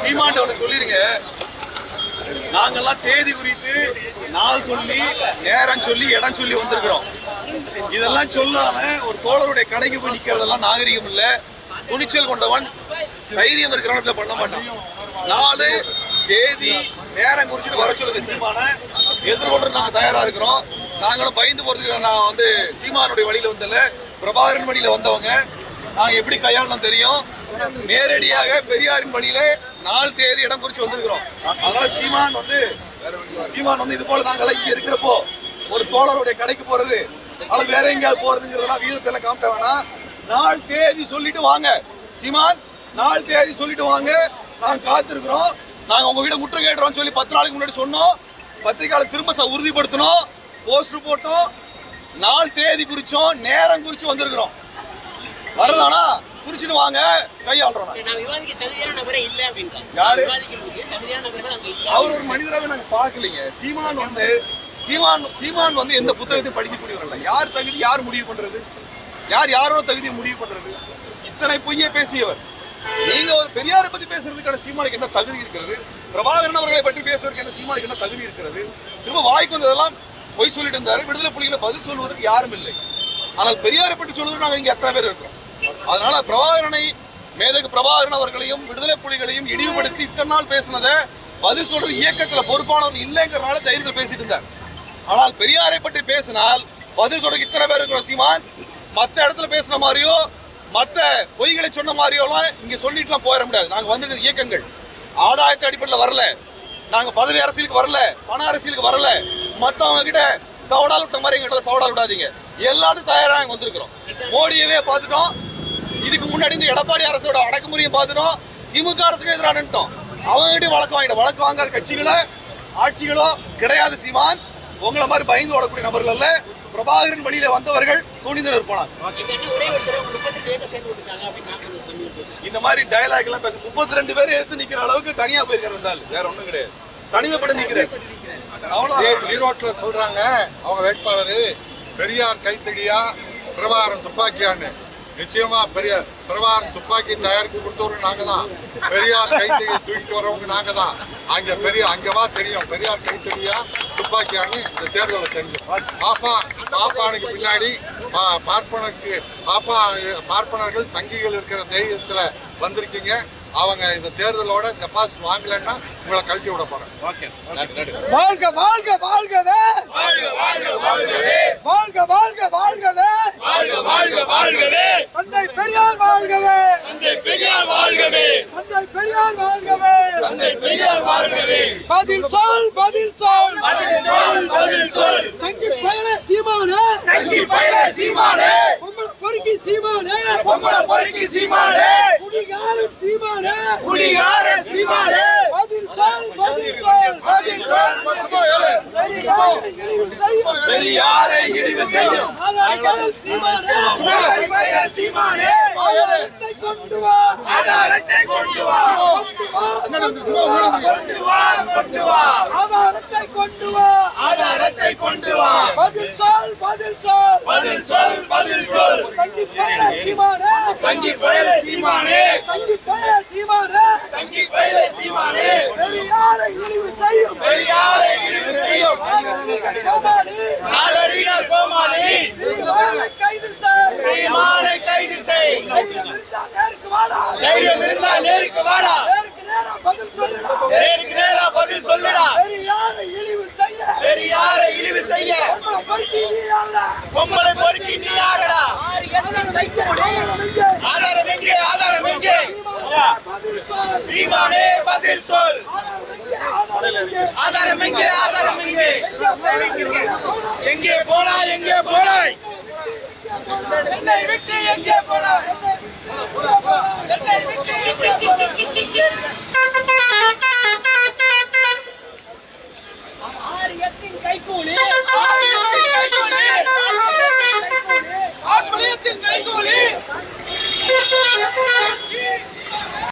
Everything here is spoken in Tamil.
சீமாண்ட ஒன்று சொல்லிருங்க. நாங்கெல்லாம் தேதி குறித்து நாள் சொல்லி நேரம் சொல்லி இடம் சொல்லி வந்திருக்கிறோம். இதெல்லாம் சொல்லாம ஒரு தோழருடைய கடைக்கு போய் நிக்கிறதெல்லாம் நாகரிகம் இல்ல. துணிச்சல் கொண்டவன் தைரியம் இருக்கிறவன் பண்ண மாட்டான். நாலு தேதி நேரம் குறிச்சிட்டு வர சொல்லுங்க சீமான. எதிர்கொண்டு நாங்க தயாரா இருக்கிறோம். நாங்களும் பயந்து போறதுக்கு நான் வந்து சீமானுடைய வழியில வந்தல பிரபாகரன் வழியில வந்தவங்க. நாங்க எப்படி கையாளணும் தெரியும். நேரடியாக பெரியாரின் பணியில நாள் தேதி இடம் குறிச்சு வந்திருக்கிறோம். அதனால சீமான் வந்து சீமான் வந்து இது போல நாங்களாம் இங்க இருக்கிறப்போ ஒரு தோழருடைய கடைக்கு போறது அல்லது வேற எங்கேயாவது போறதுங்கிறதெல்லாம் வீரத்தில் காமிட்ட வேணாம். நாள் தேதி சொல்லிட்டு வாங்க. சீமான் நாள் தேதி சொல்லிட்டு வாங்க. நாங்க காத்திருக்கிறோம். நாங்க உங்க வீட முற்றுகையிடுறோம் சொல்லி பத்து நாளைக்கு முன்னாடி சொன்னோம். பத்திரிகையாளர் திரும்ப ச- போஸ்டர் போட்டோம். நாள் தேதி குறிச்சோம். நேரம் குறிச்சு வந்திருக்கிறோம். வருதானா? குறிச்சிட்டு வாங்க. கையாளுறோம் யாரு? அவர் ஒரு மனிதராகவே நாங்க பார்க்கலைங்க. சீமான் வந்து சீமான் சீமான் வந்து எந்த புத்தகத்தையும் படிக்கக்கூடியவர் இல்ல. யார் தகுதி யார் முடிவு பண்றது? யார் யாரோட தகுதியை முடிவு பண்றது? இத்தனை பொய்யை பேசியவர். நீங்க ஒரு பெரியாரை பத்தி பேசுறதுக்கான சீமானுக்கு என்ன தகுதி இருக்கிறது? பிரபாகரன் அவர்களை பற்றி பேசுவதற்கு என்ன சீமானுக்கு என்ன தகுதி இருக்கிறது? திரும்ப வாய்க்கு வந்ததெல்லாம் பொய் சொல்லிட்டு இருந்தாரு. விடுதலை புலிகளை பதில் சொல்வதற்கு யாரும் இல்லை. ஆனால் பெரியாரை பற்றி சொல்வதற்கு நாங்க இங்க எத்தனை பேர் இருக்கிறோம்? அதனால பிரபாகரனை மேதகு பிரபாகரன் அவர்களையும் விடுதலை புலிகளையும் இழிவுபடுத்தி இத்தனை நாள் பேசினதை பதில் சொல்ற இயக்கத்துல பொறுப்பானவர் இல்லைங்கிறனால தைரியத்தில் பேசிட்டு இருந்தார். ஆனால் பெரியாரை பற்றி பேசினால் பதில் சொல்ற இத்தனை பேர் இருக்கிற சீமான். மற்ற இடத்துல பேசின மாதிரியோ மற்ற பொய்களை சொன்ன மாதிரியோலாம் இங்க சொல்லிட்டுலாம் போயிட முடியாது. நாங்க வந்துட்டு இயக்கங்கள் ஆதாயத்தை அடிப்படையில் வரல. நாங்க பதவி அரசியலுக்கு வரல பண அரசியலுக்கு வரல. மத்தவங்க கிட்ட சவடால் விட்ட மாதிரி எங்கிட்ட சவடால் விடாதீங்க. எல்லாத்துக்கும் தயாராக நாங்க வந்திருக்கிறோம். மோடியவே பார்த்துட்டோம். இதுக்கு முன்னாடி இந்த எடப்பாடி அரசோட அடக்குமுறையும் பார்த்துட்டோம். திமுக அரசுக்கு எதிராக நின்ட்டோம் அவங்ககிட்ட வழக்கு வாங்கிட்ட வழக்கு வாங்காத கட்சிகளோ ஆட்சிகளோ கிடையாது சீமான். உங்களை மாதிரி பயந்து ஓடக்கூடிய நபர்கள் அல்ல. பிரபாகரன் வழியில வந்தவர்கள் துணிந்து நிற்பானார். இந்த மாதிரி டயலாக் எல்லாம் பேச முப்பத்தி ரெண்டு பேர் எடுத்து நிக்கிற அளவுக்கு தனியா போயிருக்காரு இருந்தாலும் வேற ஒண்ணும் கிடையாது. தனிமைப்பட்டு நிக்கிறேன் அவ்வளவுதான். ஈரோட்ல சொல்றாங்க அவங்க வேட்பாளர் பெரியார் கைத்தடியா பிரபாகரன் துப்பாக்கியான்னு. நிச்சயமா பெரிய பிரபாகரன் துப்பாக்கி தயாரித்து கொடுத்தவரு நாங்க தான் பெரியார் கைத்தடியை தூக்கிட்டு வரவங்க நாங்க தான் அங்க பெரிய அங்கவா தெரியும் பெரியார் கைத்தடியா துப்பாக்கியான்னு இந்த தேர்தலில் தெரிஞ்சு பாப்பா பாப்பானுக்கு பின்னாடி பார்ப்பனருக்கு பாப்பா பார்ப்பனர்கள் சங்கிகள் இருக்கிற தைரியத்துல வந்திருக்கீங்க அவங்க இந்த தேர்தலோட டெபாசிட் வாங்கலைன்னா உங்களை கழட்டி விட போறேன் வாழ்க வாழ்க வாழ்கவே வாழ்க வாழ்க வாழ்கவே தந்தை பெரியார் வாழ்கவே. தந்தை பெரியார் வாழ்கவே. பதில் சொல் பதில் சொல். பதில் சொல் சங்கி பயல சீமானே. சங்கி பயல சீமானே. பொம்பளை பொறுக்கி சீமானே. பொம்பளை பொறுக்கி சீமானே. குடிகாரன் சீமானே. குடிகாரன் சீமானே. பதில் சொல் பதில் சொல் பதில் சொல் பெரியாரை இழிவு செய்யும். சீமானே கொண்டு வா ஆதாரத்தை கொண்டு வா. கொண்டு வா கொண்டு வா கொண்டு வா ஆதாரத்தை கொண்டு வா. ஆதாரத்தை கொண்டு வா பதில் சொல் பதில் சொல். பதில் சொல் பதில் சொல் சங்கி பயல சீமானே. சங்கி பயல சீமானே. சங்கி பயல சீமானே. சங்கி பயல சீமானே பெரியாரை இழிவு செய்யும். பெரியாரை இழிவு செய்யும். நாளறிஞர் கோமாளி. சீமானை கைது செய். சீமானை கைது செய். தைரியம் இருந்தா நேருக்கு வாடா. தைரியம் இருந்தா நேருக்கு வாடா. நேருக்கு நேரா பதில் சொல்லுடா. நேருக்கு நேரா பதில் சொல்லுடா. பெரியாரை இழிவு செய்ய. பெரியாரை இழிவு செய்ய. உங்களை பொறுக்கி நீ யாரடா? உங்களை பொறுக்கி நீ யாரடா? ஆதாரம் எங்கே ஆதாரம் எங்கே பதில் சொல் சீமானே பதில் சொல். ஆதாரம் எங்கே ஆதாரம் எங்கே எங்கே போனாய் எங்கே போனாய்? என்னை விட்டு எங்கே போனாய்?